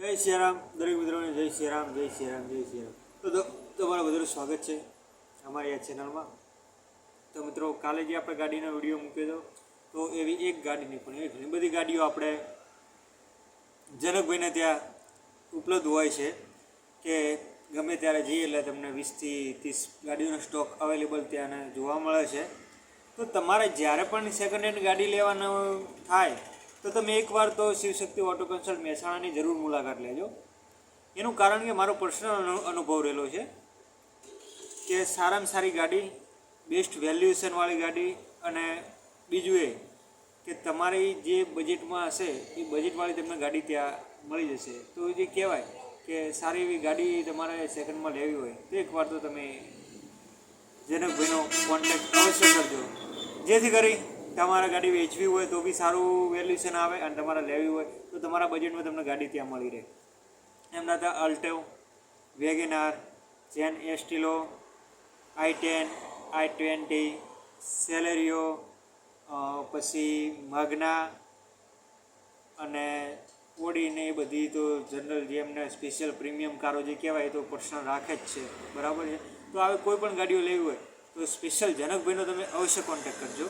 જય શ્રી રામ દરેક મિત્રોને જય શ્રી રામ જય શ્રીરામ જય શ્રીરામ તો તમારું બધું સ્વાગત છે અમારી આ ચેનલમાં. તો મિત્રો, કાલે જે આપણે ગાડીનો વીડિયો મૂક્યો હતો, તો એવી એક ગાડી નહીં પણ એવી ઘણી બધી ગાડીઓ આપણે જનકભાઈને ત્યાં ઉપલબ્ધ હોય છે કે ગમે ત્યારે જઈએ એટલે તમને વીસથી ત્રીસ ગાડીઓનો સ્ટોક અવેલેબલ ત્યાં જોવા મળે છે. તો તમારે જ્યારે પણ સેકન્ડ હેન્ડ ગાડી લેવાનો થાય તો તમે એકવાર તો શિવશક્તિ ઓટો કન્સલ્ટ મહેસાણાની જરૂર મુલાકાત લેજો. એનું કારણ કે મારો પર્સનલ અનુભવ રહેલો છે કે સારામાં સારી ગાડી બેસ્ટ વેલ્યુએશનવાળી ગાડી અને બીજું એ કે તમારી જે બજેટમાં હશે, એ બજેટવાળી તમને ગાડી ત્યાં મળી જશે. તો જે કહેવાય કે સારી એવી ગાડી તમારે સેકન્ડમાં લેવી હોય, તો એકવાર તો તમે જનકભાઈનો કોન્ટેક્ટ અવશ્ય કરજો. જેથી કરી તમારે ગાડી વેચવી હોય તો બી સારું વેલ્યુએશન આવે અને તમારે લેવી હોય તો તમારા બજેટમાં તમને ગાડી ત્યાં મળી રહે. એમના હતા Alto WagonR Zen Estilo i ten i twenty Celerio પછી માગના અને ઓડીને એ બધી તો જનરલ જે એમને સ્પેશિયલ પ્રીમિયમ કારો જે કહેવાય તો પર્સનલ રાખે જ છે. બરાબર છે? તો આવી કોઈ પણ ગાડીઓ લેવી હોય તો સ્પેશિયલ જનકભાઈનો તમે અવશ્ય કોન્ટેક્ટ કરજો.